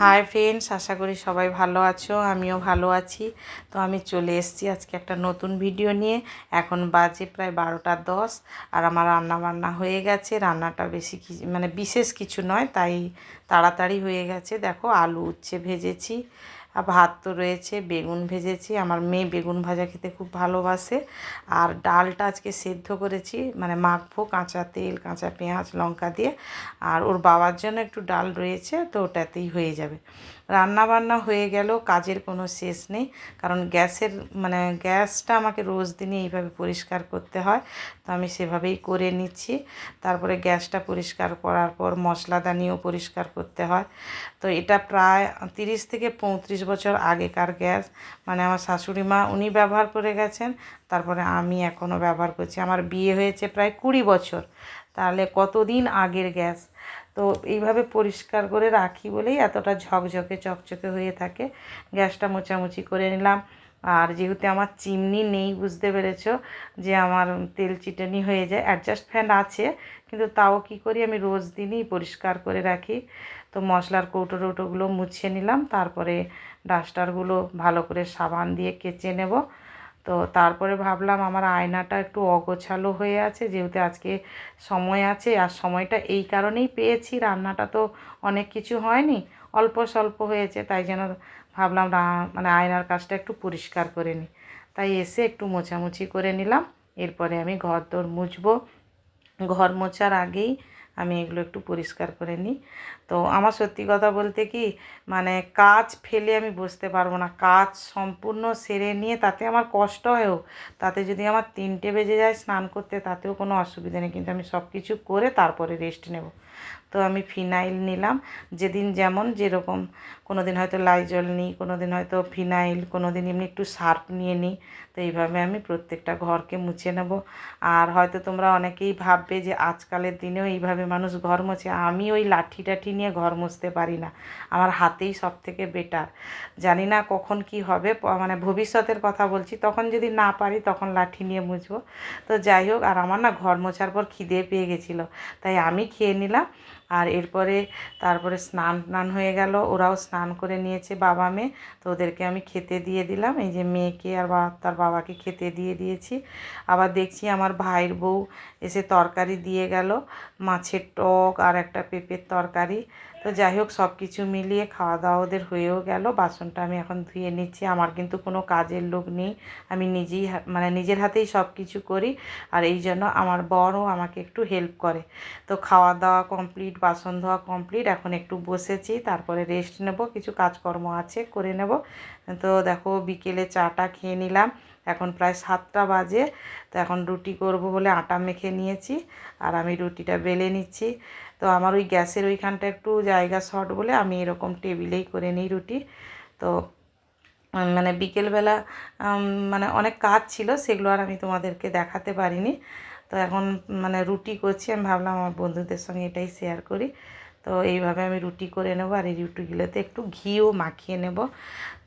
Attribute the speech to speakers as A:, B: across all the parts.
A: Hi friends আশা করি সবাই ভালো আছো, আমিও ভালো আছি। তো আমি চলে এসেছি আজকে একটা নতুন ভিডিও নিয়ে। এখন বাজে প্রায় বারোটা দশ আর আমার রান্না বান্না হয়ে গেছে। রান্নাটা বেশি মানে বিশেষ কিছু নয়, তাই তাড়াতাড়ি হয়ে গেছে। দেখো আলু উচ্ছে ভেজেছি। আর ভাত তো রয়েছে, বেগুন ভেজেছি। আমার মেয়ে বেগুন ভাজা খেতে খুব ভালোবাসে। আর ডালটা আজকে সেদ্ধ করেছি মানে মাখবো কাঁচা তেল, কাঁচা পেঁয়াজ, লঙ্কা দিয়ে। আর ওর বাবার জন্য একটু ডাল রয়েছে, তো ওটাতেই হয়ে যাবে। রান্না বান্না হয়ে গেলেও কাজের কোনো শেষ নেই, কারণ গ্যাসের মানে গ্যাসটা আমাকে রোজ দিনই এইভাবে পরিষ্কার করতে হয়, তো আমি সেভাবেই করে নিচ্ছি। তারপরে গ্যাসটা পরিষ্কার করার পর মশলাদানিও পরিষ্কার করতে হয়। তো এটা প্রায় তিরিশ থেকে পঁয়ত্রিশ বছর আগেকার গ্যাস। মানে আমার শাশুড়ি মা উনি ব্যবহার করে গেছেন। তারপরে আমি এখনও ব্যবহার করছি। আমার বিয়ে হয়েছে প্রায় কুড়ি বছর। তাহলে কতদিন আগের গ্যাস? তো এইভাবে পরিষ্কার করে রাখি বলেই এতটা ঝকঝকে চকচকে হয়ে থাকে। গ্যাসটা মোচামুচি করে নিলাম। আর যেহেতু আমার চিমনি নেই, বুঝতে পেরেছ যে আমার তেল চিটানি হয়ে যায়। অ্যাডজাস্ট ফ্যান আছে, কিন্তু তাও কি করি, আমি রোজ দিনই পরিষ্কার করে রাখি। তো মশলার কৌটো টৌটোগুলো মুছে নিলাম, তারপরে ডাস্টারগুলো ভালো করে সাবান দিয়ে কেচে নেব। তো তারপরে ভাবলাম আমার আয়নাটা একটু অগোছালো হয়ে আছে, যেহেতু আজকে সময় আছে আর সময়টা এই কারণেই পেয়েছি, রান্নাটা তো অনেক কিছু হয়নি, অল্প স্বল্প হয়েছে, তাই যেন ভাবলাম মানে আয়নার কাজটা একটু পরিষ্কার করে নিই। তাই এসে একটু মোছামুছি করে নিলাম, এরপরে আমি ঘর দোর মুছবো। ঘর মোছার আগেই আমি এগুলো একটু পরিষ্কার করে নিই। তো আমার সত্যি কথা বলতে কি মানে কাজ ফেলে আমি বসতে পারব না। কাজ সম্পূর্ণ সেরে নিয়ে তাতে আমার কষ্ট হয়েও, তাতে যদি আমার তিনটে বেজে যায় স্নান করতে তাতেও কোনো অসুবিধা নেই। কিন্তু আমি সব কিছু করে তারপরে রেস্ট নেব। তো আমি ফিনাইল নিলাম। যেদিন যেমন যেরকম কোনো দিন হয়তো লাইজল নিই কোনো দিন হয়তো ফিনাইল কোনো দিন এমনি একটু সার্ফ নিয়ে নিই। তো এইভাবে আমি প্রত্যেকটা ঘরকে মুছে নেব। আর হয়তো তোমরা অনেকেই ভাববে যে আজকালের দিনেও এইভাবে মানুষ ঘর মোছে। আমি ওই লাঠি টাঠি নিয়ে ঘর মুছতে পারি না। আমার হাতেই সব থেকে বেটার জানি না কখন কি হবে মানে ভবিষ্যতের কথা বলছি, তখন যদি না পারি তখন লাঠি নিয়ে মুছবো। তো যাই হোক, আর আমার না ঘর মোছার পর খিদে পেয়ে গেছিল, তাই আমি খেয়ে নিলাম। আর এরপরে তারপরে স্নান টান হয়ে গেল, ওরাও স্নান করে নিয়েছে বাবা মেয়ে, তো ওদেরকে আমি খেতে দিয়ে দিলাম। এই যে মেয়েকে আর বা, তার বাবাকে খেতে দিয়ে দিয়েছি। আবার দেখছি আমার ভাইয়ের বউ এসে তরকারি দিয়ে গেল, মাছের টক আর একটা পেঁপের তরকারি। তো যাই হোক, সব কিছু মিলিয়ে খাওয়া দাওয়া ওদের হয়েও গেল। বাসনটা আমি এখন ধুয়ে নিচ্ছি। আমার কিন্তু কোনো কাজের লোক নেই। আমি নিজেই মানে নিজের হাতেই সব কিছু করি। আর এই জন্য আমার বড়ও আমাকে একটু হেল্প করে। তো খাওয়া দাওয়া কমপ্লিট বাসন ধোয়া কমপ্লিট এখন একটু বসেছি, তারপরে রেস্ট নেব। কিছু কাজকর্ম আছে, করে নেব। তো দেখো, বিকেলে চাটা খেয়ে নিলাম। এখন প্রায় সাতটা বাজে। তো এখন রুটি করব বলে আটা মেখে নিয়েছি। আর আমি রুটিটা বেলে নিচ্ছি। তো আমার ওই গ্যাসের ওইখানটা একটু জায়গা শর্ট বলে আমি এরকম টেবিলেই করে নিই রুটি। তো মানে বিকেলবেলা মানে অনেক কাজ ছিল সেগুলো আর আমি তোমাদেরকে দেখাতে পারিনি। তো এখন মানে রুটি করছি, আমি ভাবলাম আমার বন্ধুদের সঙ্গে এটাই শেয়ার করি। তো এইভাবে আমি রুটি করে নেব আর এই রুটিগুলোতে একটু ঘিও মাখিয়ে নেব।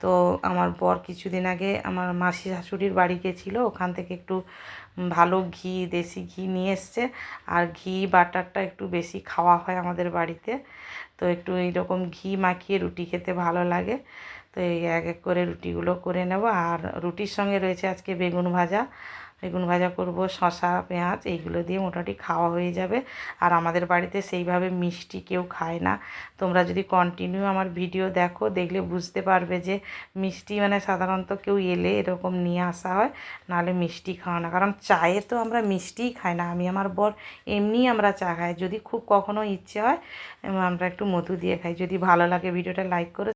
A: তো আমার বর কিছুদিন আগে আমার মাসি শাশুড়ির বাড়ি গেছিল, ওখান থেকে একটু ভালো ঘি, দেশি ঘি নিয়ে এসছে। আর ঘি, বাটারটা একটু বেশি খাওয়া হয় আমাদের বাড়িতে। তো একটু এইরকম ঘি মাখিয়ে রুটি খেতে ভালো লাগে। তো এই এক এক করে রুটিগুলো করে নেব। আর রুটির সঙ্গে রয়েছে আজকে বেগুন ভাজা। বেগুন ভাজা করব শশা পেঁয়াজ, এইগুলো দিয়ে মোটামুটি খাওয়া হয়ে যাবে। আর আমাদের বাড়িতে সেইভাবে মিষ্টি কেউ খায় না। তোমরা যদি কন্টিনিউ আমার ভিডিও দেখো, দেখলে বুঝতে পারবে যে মিষ্টি মানে সাধারণত কেউ এলে এরকম নিয়ে আসা হয়, নাহলে মিষ্টি খাওয়া না। কারণ চায়ে তো আমরা মিষ্টিই খাই না। আমি আমার বর এমনিই আমরা চা খাই। যদি খুব কখনো ইচ্ছে হয় আমরা একটু মধু দিয়ে খাই। যদি ভালো লাগে ভিডিওটা লাইক করে